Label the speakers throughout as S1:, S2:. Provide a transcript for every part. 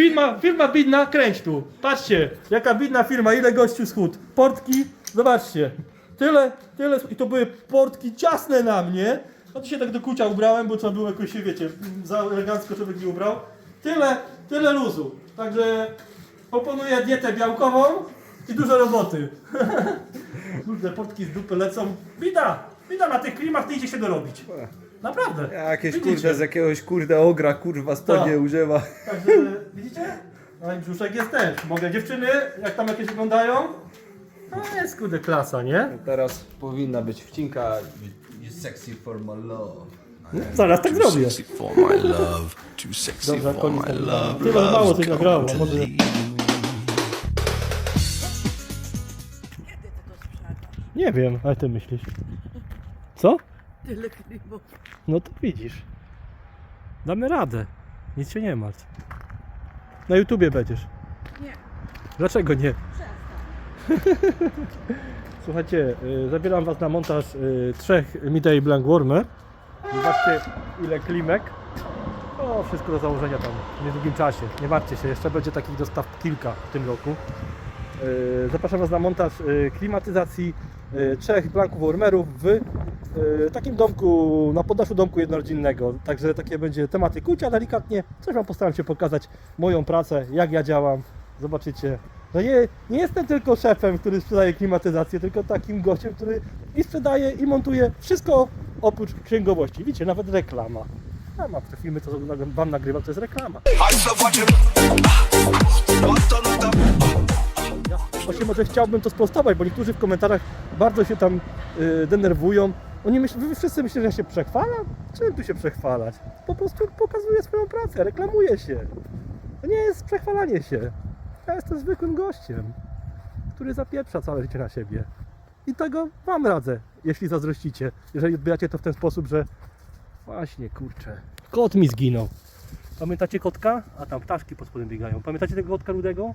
S1: Firma, firma bidna, kręć tu. Patrzcie, jaka bidna firma, ile gościu schód. Portki, zobaczcie. Tyle, tyle, i to były portki ciasne na mnie. No to się tak do kucia ubrałem, bo trzeba było jakoś wiecie, za elegancko człowiek nie ubrał. Tyle, tyle luzu. Także proponuję dietę białkową i dużo roboty. Kurde, portki z dupy lecą. Bida, bida na tych klimach, nie idzie się dorobić. Naprawdę.
S2: Jakieś
S1: Widzicie?
S2: kurde z jakiegoś kurde ogra kurwa spodnie
S1: Tak.
S2: używa.
S1: Także widzicie? No i brzuszek jest też. Mogę dziewczyny, jak tam jakieś wyglądają? No jest kurde klasa, nie?
S2: Teraz powinna być wcinka You sexy for my love.
S1: Zaraz tak zrobię.
S3: Sexy for my love, too sexy
S1: Dobra,
S3: for
S1: koniec
S3: my
S1: nagrywania.
S3: love.
S1: Tyle mało
S3: come
S1: nagrało,
S3: to
S1: może-. Nie wiem, ale ty myślisz. Co?
S4: Tyle klimów.
S1: No to widzisz. Damy radę. Nic się nie martw. Na YouTubie będziesz.
S4: Nie.
S1: Dlaczego nie? Słuchajcie, y, zabieram was na montaż y, trzech Midday Blank Warmer. Zobaczcie ile klimek. O, wszystko do założenia tam w niedługim czasie. Nie martwcie się, jeszcze będzie takich dostaw kilka w tym roku. Y, Zapraszam was na montaż y, klimatyzacji y, trzech blanków warmerów w takim domku, na poddaszu domku jednorodzinnego. Także takie będzie tematy kucia delikatnie. Coś wam postaram się pokazać moją pracę, jak ja działam. Zobaczycie. No nie, nie jestem tylko szefem, który sprzedaje klimatyzację, tylko takim gościem, który i sprzedaje, i montuje wszystko oprócz księgowości. Widzicie, nawet reklama. A ma te filmy, co wam nagrywam, to jest reklama. Właśnie może chciałbym to sprostować, bo niektórzy w komentarzach bardzo się tam y, denerwują. Oni myślą, wy wszyscy myślą, że ja się przechwalam? Czym tu się przechwalać? Po prostu pokazuję swoją pracę, reklamuję się. To nie jest przechwalanie się. Ja jestem zwykłym gościem, który zapieprza całe życie na siebie. I tego wam radzę, jeśli zazdrościcie. Jeżeli odbieracie to w ten sposób, że właśnie, kurczę, kot mi zginął. Pamiętacie kotka? A tam ptaszki pod spodem biegają. Pamiętacie tego kotka rudego?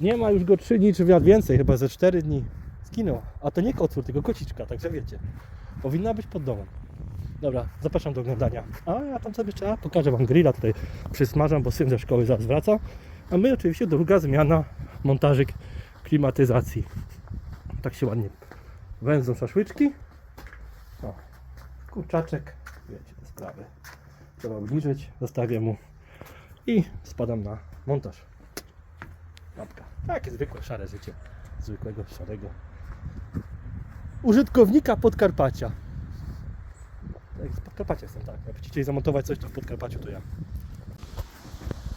S1: Nie ma już go 3 dni, czy więcej, chyba ze 4 dni. Zginął. A to nie kocur, tylko kociczka, także wiecie. Powinna być pod domem. Dobra, zapraszam do oglądania. A ja tam sobie jeszcze a, pokażę Wam grilla tutaj przysmażam, bo syn ze szkoły zaraz wraca. A my oczywiście druga zmiana, montażyk klimatyzacji. Tak się ładnie wędzą szaszłyczki. O, kurczaczek, wiecie te sprawy. Trzeba obniżyć, zostawię mu i spadam na montaż. Lampka. Takie zwykłe szare życie. Zwykłego szarego użytkownika Podkarpacia. Jak z Podkarpacia jestem, tak. Jak chcieli zamontować coś, to w Podkarpaciu to ja.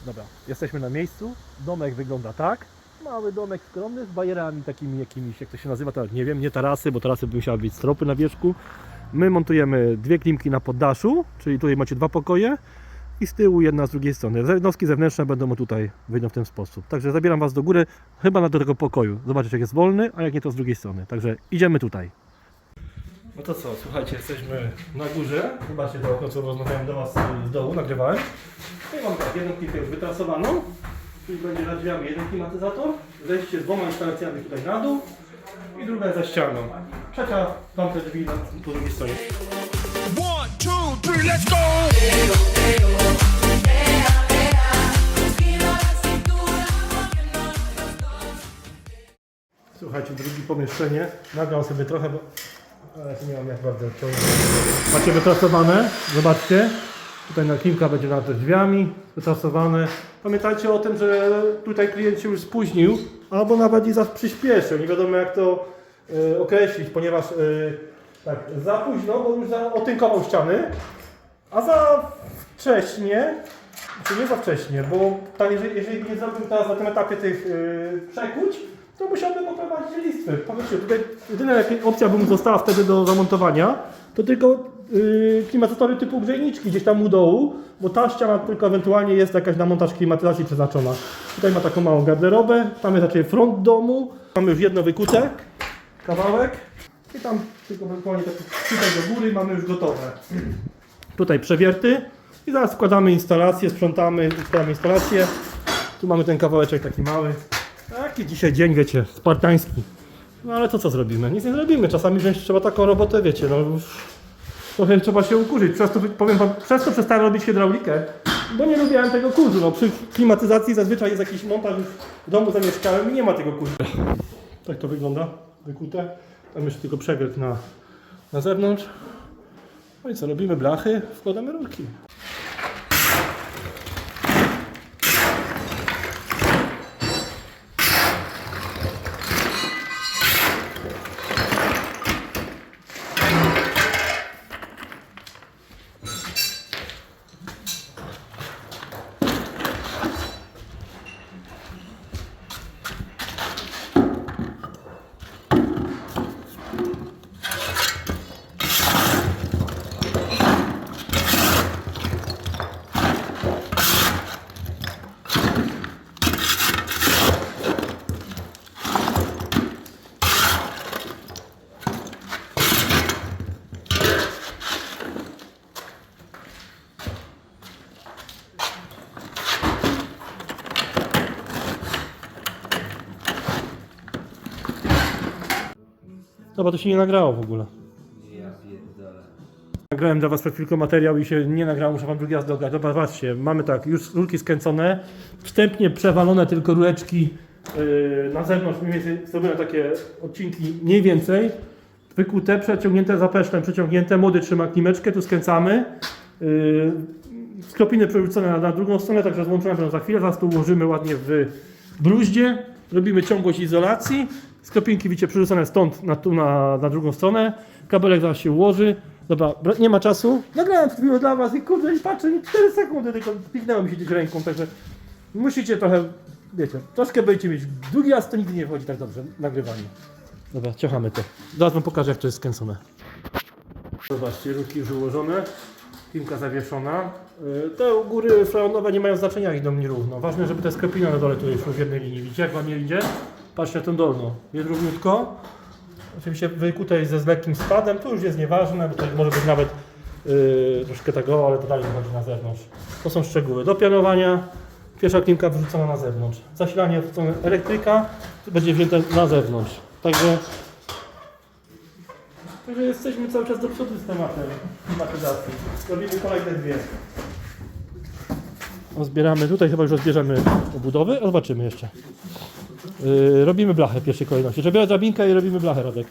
S1: Dobra, jesteśmy na miejscu. Domek wygląda tak. Mały domek skromny z bajerami takimi jakimiś, jak to się nazywa, to nie wiem, nie tarasy, bo tarasy by musiały być stropy na wierzchu. My montujemy dwie klimki na poddaszu, czyli tutaj macie dwa pokoje i z tyłu jedna z drugiej strony. Jednostki zewnętrzne będą tutaj, wyjdą w ten sposób. Także zabieram Was do góry, chyba na do tego pokoju. Zobaczyć jak jest wolny, a jak nie to z drugiej strony. Także idziemy tutaj. No to co, słuchajcie, jesteśmy na górze. Zobaczcie to okno, co rozmawiałem do Was z dołu, nagrywałem. No i mam tak, jedną klipę już wytrasowaną. Tu będzie nad drzwiami jeden klimatyzator. Zejście z dwoma instalacjami tutaj na dół. I druga za ścianą. Trzecia, tamte drzwi na, po drugiej stronie.
S3: One, two, three, let's go!
S1: Słuchajcie, drugie pomieszczenie. Nagram sobie trochę, bo ale nie mam jak bardzo ciągnąć. Macie wytrasowane, zobaczcie. Tutaj na kilka będzie nad drzwiami wytrasowane. Pamiętajcie o tym, że tutaj klient się już spóźnił, albo nawet i przyspieszył. Nie wiadomo jak to e, określić, ponieważ e, tak, za późno, bo już za, otynkował ściany, a za wcześnie, czy nie za wcześnie, bo tak, jeżeli, jeżeli nie zrobił teraz na tym etapie tych yy, przekuć, to musiałbym poprowadzić listwy. Powiedzcie, tutaj jedyna opcja by została wtedy do zamontowania, to tylko yy, klimatyzatory typu grzejniczki gdzieś tam u dołu, bo ta ściana tylko ewentualnie jest jakaś na montaż klimatyzacji przeznaczona. Tutaj ma taką małą garderobę, tam jest raczej front domu, mamy już jedno wykute, kawałek i tam tylko ewentualnie taki tutaj do góry mamy już gotowe tutaj przewierty i zaraz wkładamy instalację, sprzątamy, wkładamy instalację. Tu mamy ten kawałeczek taki mały. Taki dzisiaj dzień, wiecie, spartański. No ale to co zrobimy? Nic nie zrobimy. Czasami wziąć trzeba taką robotę, wiecie, no trochę trzeba się ukurzyć. Przez to, powiem wam, przez to przestałem robić hydraulikę, Bo nie lubiłem tego kurzu. No, przy klimatyzacji zazwyczaj jest jakiś montaż w domu zamieszkałem i nie ma tego kurzu. Tak to wygląda, wykute. Tam jeszcze tylko przegryw na, na zewnątrz. No i co, robimy blachy, wkładamy rurki. Dobra, to się nie nagrało w ogóle.
S2: Ja pierdolę.
S1: Nagrałem dla Was przed chwilką materiał i się nie nagrało, muszę Wam drugi raz dograć. Dobra, patrzcie, mamy tak, już rurki skręcone, wstępnie przewalone tylko rureczki yy, na zewnątrz, mniej więcej zrobione takie odcinki mniej więcej, wykute, przeciągnięte zapesztem, przeciągnięte, młody trzyma klimeczkę, tu skręcamy, yy, skropiny przerzucone na, na drugą stronę, także złączone będą za chwilę, zaraz to ułożymy ładnie w bruździe, robimy ciągłość izolacji, skropinki widzicie przerzucone stąd na, tu na, na drugą stronę, kabelek zaraz się ułoży, dobra, bra- nie ma czasu, nagrałem przed chwilą dla was i kurde, i patrzę, nie 4 sekundy, tylko piknęło mi się gdzieś ręką, także musicie trochę, wiecie, troszkę będziecie mieć, drugi raz to nigdy nie wchodzi tak dobrze, nagrywanie. Dobra, ciachamy to. Zaraz wam pokażę, jak to jest skręcone. Zobaczcie, ruki już ułożone, pinka zawieszona. Yy, Te u góry flaonowe nie mają znaczenia, idą mi równo. Ważne, żeby te skropiny na dole tu szły w jednej linii. Widzicie, jak wam nie idzie? Patrzcie tę dolną. Jest równiutko. Oczywiście wykute jest ze lekkim spadem, to już jest nieważne, bo to może być nawet yy, troszkę tego, ale to dalej wychodzi na zewnątrz. To są szczegóły. Do pianowania pierwsza klimka wrzucona na zewnątrz. Zasilanie elektryka będzie wzięte na zewnątrz. Także Także jesteśmy cały czas do przodu z tematem klimatyzacji. Robimy kolejne dwie. Rozbieramy, tutaj chyba już rozbierzemy obudowy, a zobaczymy jeszcze. Yy, robimy blachę w pierwszej kolejności. Żeby drabinkę i robimy blachę, Radek.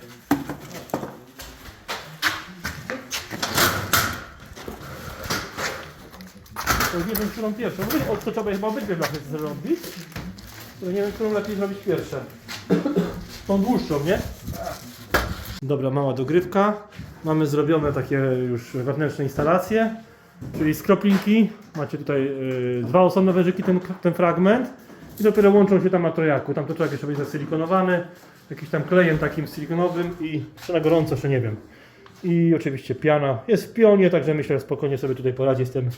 S1: To nie wiem, którą pierwszą. Wy- O, to trzeba chyba obydwie blachy zrobić. To nie wiem, którą lepiej zrobić pierwsze. Tą dłuższą, nie? Dobra, mała dogrywka. Mamy zrobione takie już wewnętrzne instalacje, czyli skroplinki. Macie tutaj y, dwa osobne wężyki, ten, ten fragment. I dopiero łączą się tam na trojaku. Tam to trojak jeszcze będzie zasilikonowany, jakiś tam klejem takim silikonowym i czy na gorąco, czy nie wiem. I oczywiście piana. Jest w pionie, także myślę, że spokojnie sobie tutaj poradzi z tym.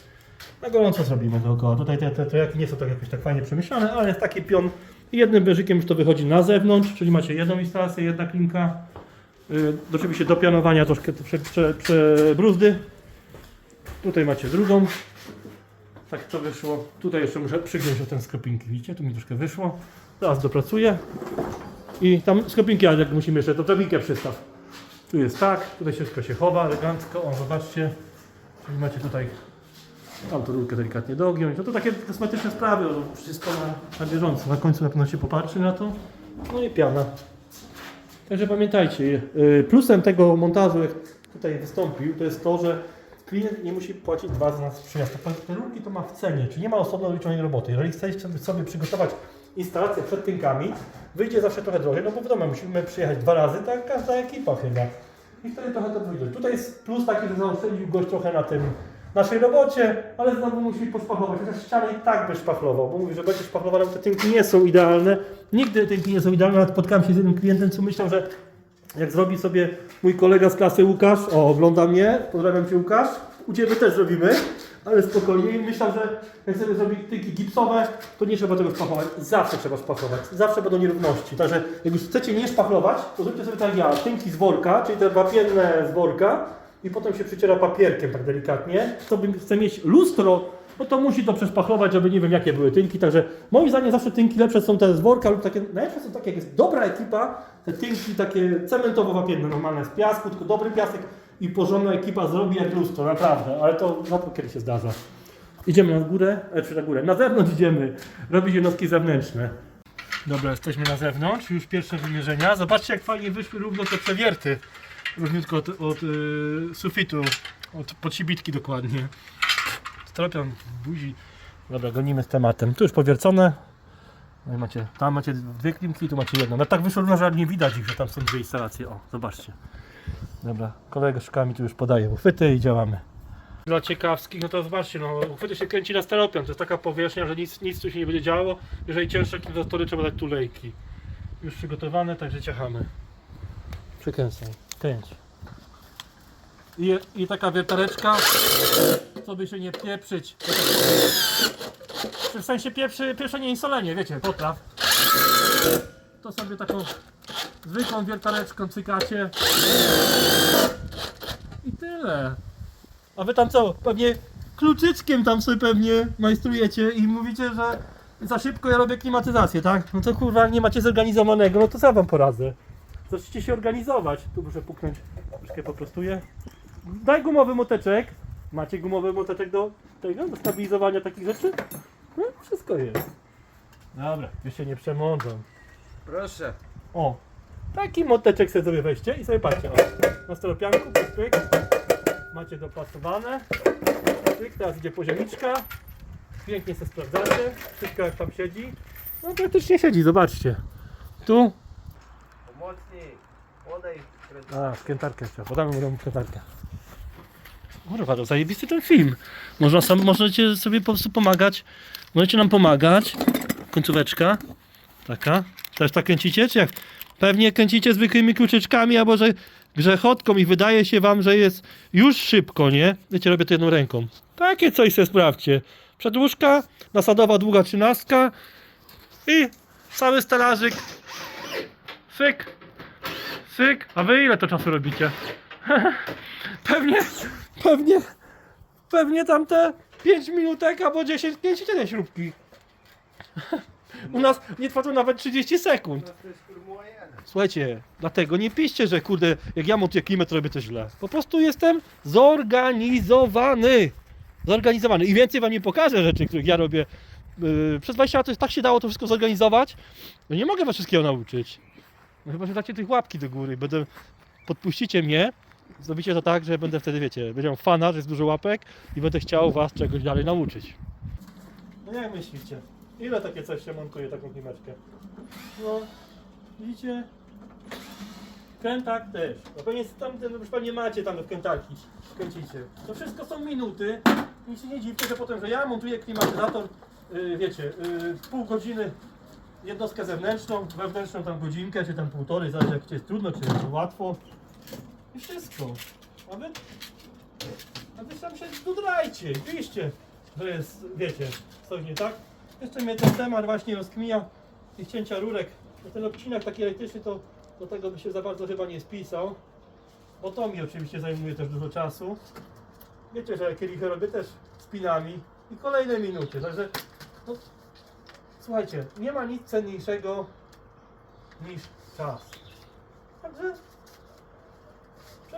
S1: Na gorąco zrobimy dookoła. Tutaj te, te trojaki nie są tak jakoś tak fajnie przemyślane, ale jest taki pion. Jednym wężykiem już to wychodzi na zewnątrz, czyli macie jedną instalację, jedna klinka. Y, Oczywiście do pianowania troszkę te prze, prze, przebruzdy. Tutaj macie drugą. Tak to wyszło. Tutaj jeszcze muszę przygiąć o ten skropinki. Widzicie? Tu mi troszkę wyszło. Zaraz dopracuję. I tam skropinki, ale jak musimy jeszcze to drabinkę przystaw. Tu jest tak, tutaj wszystko się chowa elegancko. O, zobaczcie. Czyli macie tutaj tam to rurkę delikatnie dogiąć. No to takie kosmetyczne sprawy, no, wszystko na, na bieżąco. Na końcu na pewno się popatrzy na to. No i piana. Także pamiętajcie, y, plusem tego montażu, jak tutaj wystąpił, to jest to, że klient nie musi płacić dwa razy nas przyjazd. Te- rurki to ma w cenie, czyli nie ma osobno liczonej roboty. Jeżeli chcecie sobie przygotować instalację przed tynkami, wyjdzie zawsze trochę drożej, no bo wiadomo, musimy przyjechać dwa razy, tak każda ekipa chyba. I wtedy trochę to wyjdzie. Tutaj jest plus taki, że zaoszczędził gość trochę na tym naszej robocie, ale znowu musi poszpachlować. Chociaż ścianę i tak by szpachlował, bo mówi, że będzie szpachlowane, bo te tynki nie są idealne. Nigdy tynki nie są idealne, nawet spotkałem się z jednym klientem, co myślał, że jak zrobi sobie mój kolega z klasy Łukasz, o, ogląda mnie, pozdrawiam Cię Łukasz, u Ciebie też zrobimy, ale spokojnie. I myślał, że jak sobie zrobi tynki gipsowe, to nie trzeba tego szpachlować. Zawsze trzeba szpachlować, zawsze będą nierówności. Także jak już chcecie nie szpachlować, to zróbcie sobie tak jak ja, tynki z worka, czyli te wapienne z worka i potem się przyciera papierkiem tak delikatnie. Kto by chce mieć lustro, no to musi to przeszpachlować, żeby nie wiem jakie były tynki. Także moim zdaniem zawsze tynki lepsze są te z worka lub takie, najlepsze są takie jak jest dobra ekipa, te tynki takie cementowo-wapienne, normalne z piasku, tylko dobry piasek i porządna ekipa zrobi jak lustro, naprawdę, ale to rzadko kiedy się zdarza. Idziemy na górę, e, czy na górę, na zewnątrz idziemy, robić jednostki zewnętrzne. Dobra, jesteśmy na zewnątrz, już pierwsze wymierzenia. Zobaczcie jak fajnie wyszły równo te przewierty. Różniutko od, od y, sufitu, od podsibitki dokładnie. Stropią w buzi. Dobra, gonimy z tematem. Tu już powiercone. No i macie, tam macie dwie klimki, tu macie jedną. No tak wyszło równo, że nie widać ich, że tam są dwie instalacje. O, zobaczcie. Dobra, koleżkami tu już podaję uchwyty i działamy. Dla ciekawskich, no to zobaczcie, no uchwyty się kręci na steropian, to jest taka powierzchnia, że nic, nic tu się nie będzie działo. Jeżeli cięższe kilowatory, trzeba dać tulejki. Już przygotowane, także ciachamy. Przykręcaj, kręć. I, I taka wiertareczka, co by się nie pieprzyć. W sensie pieprzy, pieprzenie insolenie, wiecie, potraw. To sobie taką zwykłą wiertareczką cykacie. I tyle. A wy tam co? Pewnie kluczyczkiem tam sobie pewnie majstrujecie i mówicie, że za szybko ja robię klimatyzację, tak? No to kurwa nie macie zorganizowanego, no to co wam poradzę? Zacznijcie się organizować. Tu muszę puknąć, troszkę poprostuję. Daj gumowy moteczek. Macie gumowy moteczek do tego, do stabilizowania takich rzeczy? No, wszystko jest. Dobra, już się nie przemądzą.
S2: Proszę.
S1: O, taki moteczek sobie sobie weźcie i sobie patrzcie, o, na steropianku, pyk, pyk, macie dopasowane, pyk, teraz idzie poziomniczka, pięknie sobie sprawdzacie, wszystko jak tam siedzi, no praktycznie siedzi, zobaczcie, tu,
S2: Pomocnik. Podaj.
S1: a, skrętarkę trzeba, podamy mu tą skrętarkę. Kurwa, to zajebisty ten film. Można sam, możecie sobie po prostu pomagać, możecie nam pomagać, końcóweczka, taka, też tak kręcicie, czy jak? Pewnie kręcicie zwykłymi kluczyczkami, albo że grzechotką i wydaje się wam, że jest już szybko, nie? Wiecie, robię to jedną ręką. Takie coś sobie sprawdźcie. Przedłużka, nasadowa długa trzynastka i cały stelażyk. Syk, syk. A wy ile to czasu robicie? pewnie, pewnie, pewnie tam te 5 minutek albo 10, 5 te śrubki. U nas nie trwa to nawet 30 sekund. Słuchajcie, dlatego nie piszcie, że kurde, jak ja montuję klimę, to robię to źle. Po prostu jestem zorganizowany. Zorganizowany. I więcej wam nie pokażę rzeczy, których ja robię. Yy, przez 20 lat tak się dało to wszystko zorganizować, że nie mogę was wszystkiego nauczyć. No chyba, że dacie tych łapki do góry. Będę, podpuścicie mnie, zrobicie to tak, że będę wtedy, wiecie, będę miał fana, że jest dużo łapek i będę chciał was czegoś dalej nauczyć. No jak myślicie? Ile takie coś się montuje, taką klimeczkę? No, widzicie? Krętak też. No pewnie tam, ten, już pewnie macie tam w krętaki. Kręcicie. To wszystko są minuty. I się nie dziwcie, że potem, że ja montuję klimatyzator, yy, wiecie, yy, pół godziny jednostkę zewnętrzną, wewnętrzną tam godzinkę, czy tam półtorej, zależy jak ci jest trudno, czy łatwo. I wszystko. A wy, a wy sam się dudrajcie, piszcie, że jest, wiecie, coś nie tak. Jeszcze mnie ten temat właśnie rozkmija tych cięcia rurek. No ten odcinek taki elektryczny to do tego by się za bardzo chyba nie spisał. Bo to mi oczywiście zajmuje też dużo czasu. Wiecie, że kielichy robię też spinami i kolejne minuty, także no, słuchajcie, nie ma nic cenniejszego niż czas. Także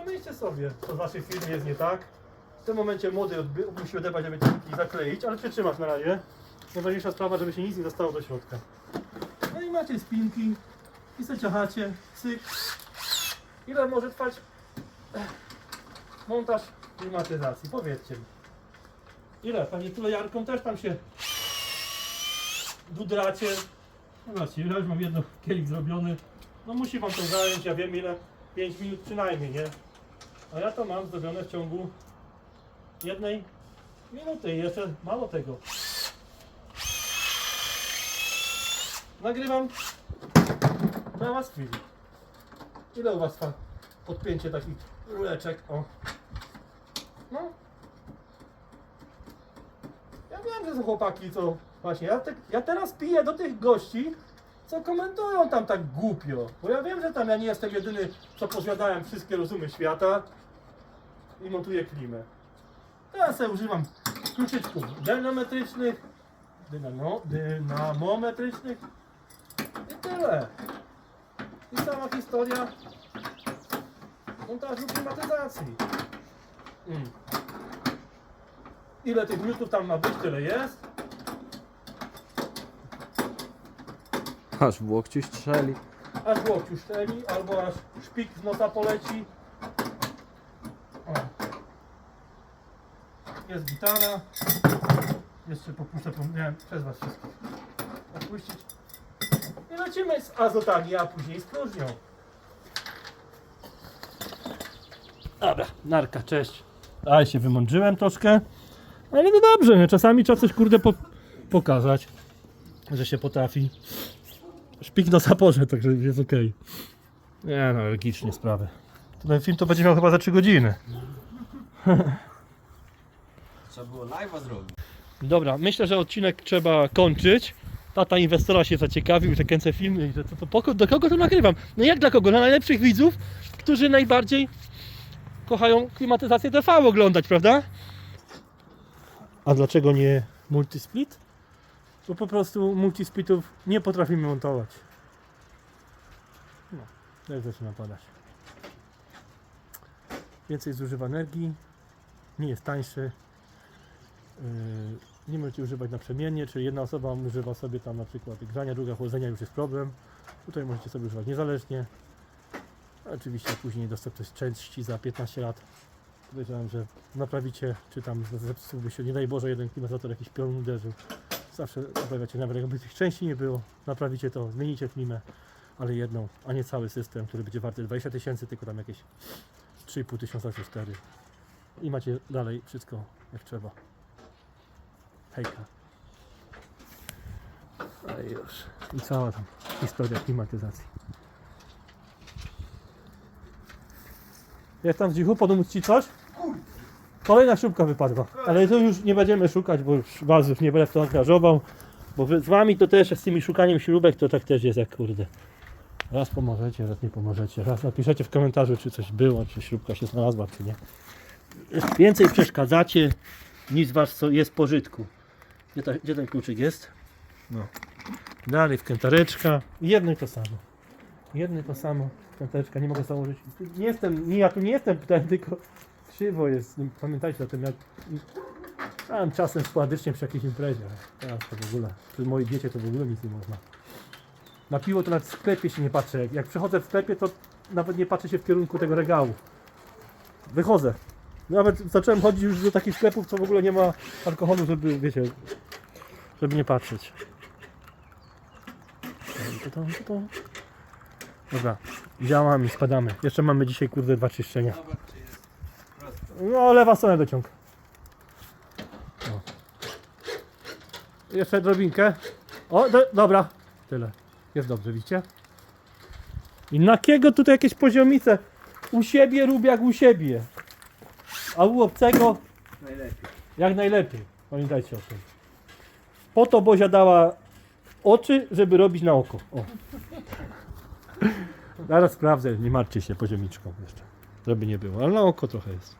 S1: przemyślcie sobie, co w waszej firmie jest nie tak. W tym momencie młody odby- musi odebrać, żeby i zakleić, ale przytrzymasz na razie. Najważniejsza sprawa, żeby się nic nie dostało do środka. No i macie spinki i sobie ciachacie, cyk. Ile może trwać eh, montaż klimatyzacji? Powiedzcie mi. Ile? Pewnie tulejarką też tam się dudracie. Zobaczcie, ja już mam jedno kielich zrobiony. No musi wam to zająć, ja wiem ile. 5 minut przynajmniej, nie? A ja to mam zrobione w ciągu jednej minuty jeszcze mało tego. Nagrywam dla was. Ile u was trwa podpięcie takich rureczek? O. No. Ja wiem, że są chłopaki, co właśnie. Ja, te, ja teraz piję do tych gości, co komentują tam tak głupio. Bo ja wiem, że tam ja nie jestem jedyny, co pozjadałem wszystkie rozumy świata i montuję klimę. Teraz ja używam kluczyczków dynametrycznych, dynamo, dynamometrycznych i tyle. I sama historia montażu klimatyzacji. Mm. ile tych minutów tam ma być, tyle jest.
S2: Aż w łokciu strzeli.
S1: Aż w łokciu szczeli, albo aż szpik z nosa poleci. Jest gitara. Jeszcze popuszczę, miałem przez was wszystkich opuścić. I lecimy z azotami, a później z próżnią. Dobra, narka, cześć. Ale się wymądrzyłem troszkę. Ale no dobrze, nie? czasami trzeba coś kurde po, pokazać, że się potrafi. Szpik na zaporze, także jest okej. Nie no, logicznie sprawy. Ten film to będzie miał chyba za 3 godziny.
S2: Trzeba było live'a zrobić.
S1: Dobra, myślę, że odcinek trzeba kończyć. Tata inwestora się zaciekawił, że kręcę filmy i że to, to po, do kogo to nagrywam? No jak dla kogo? Dla najlepszych widzów, którzy najbardziej kochają klimatyzację TV oglądać, prawda? A dlaczego nie multisplit? Bo po prostu multisplitów nie potrafimy montować. No, jak zaczyna padać. Więcej zużywa energii, nie jest tańszy. Yy, nie możecie używać naprzemiennie, czyli jedna osoba używa sobie tam na przykład grzania, druga chłodzenia, już jest problem. Tutaj możecie sobie używać niezależnie. Oczywiście później dostępność części za 15 lat. Podejrzewam, że naprawicie, czy tam zepsułby się, nie daj Boże, jeden klimatyzator jakiś pion uderzył. Zawsze naprawiacie, nawet jakby tych części nie było, naprawicie to, zmienicie klimę, ale jedną, a nie cały system, który będzie warty 20 tysięcy, tylko tam jakieś 3,5 tysiąca czy 4. I macie dalej wszystko jak trzeba. Hejka. A już. I cała tam historia klimatyzacji. Jest tam w dzichu, podumóc ci coś? Kolejna śrubka wypadła. Ale to już nie będziemy szukać, bo już was już nie będę w to angażował. Bo z wami to też z tymi szukaniem śrubek to tak też jest jak kurde. Raz pomożecie, raz nie pomożecie. Raz napiszecie w komentarzu, czy coś było, czy śrubka się znalazła, czy nie. Więcej przeszkadzacie, niż was co jest pożytku. Gdzie, ta, gdzie ten kluczyk jest? No. Dalej wkrętareczka. Jedno to samo. Jedno to samo. Wkrętareczka, nie mogę założyć. Nie jestem, nie, ja tu nie jestem ten, tylko krzywo jest. No, Pamiętajcie o tym, jak Stałem czasem sporadycznie przy jakiejś imprezie. Teraz to w ogóle. Przy mojej diecie to w ogóle nic nie można. Na piwo to nawet w sklepie się nie patrzę. Jak, jak przychodzę w sklepie, to nawet nie patrzę się w kierunku tego regału. Wychodzę. Nawet zacząłem chodzić już do takich sklepów, co w ogóle nie ma alkoholu, żeby, wiecie, żeby nie patrzeć. Dobra, działamy, spadamy. Jeszcze mamy dzisiaj, kurde, dwa czyszczenia. No, lewa strona dociąg. O. Jeszcze drobinkę. O, do, dobra. Tyle. Jest dobrze, widzicie? I na kiego tutaj jakieś poziomice? U siebie rób jak u siebie. A u obcego
S2: Najlepiej.
S1: jak najlepiej. Pamiętajcie o tym. Po to Bozia dała oczy, żeby robić na oko. O. Zaraz sprawdzę, nie martwcie się poziomiczką jeszcze. Żeby nie było, ale na oko trochę jest.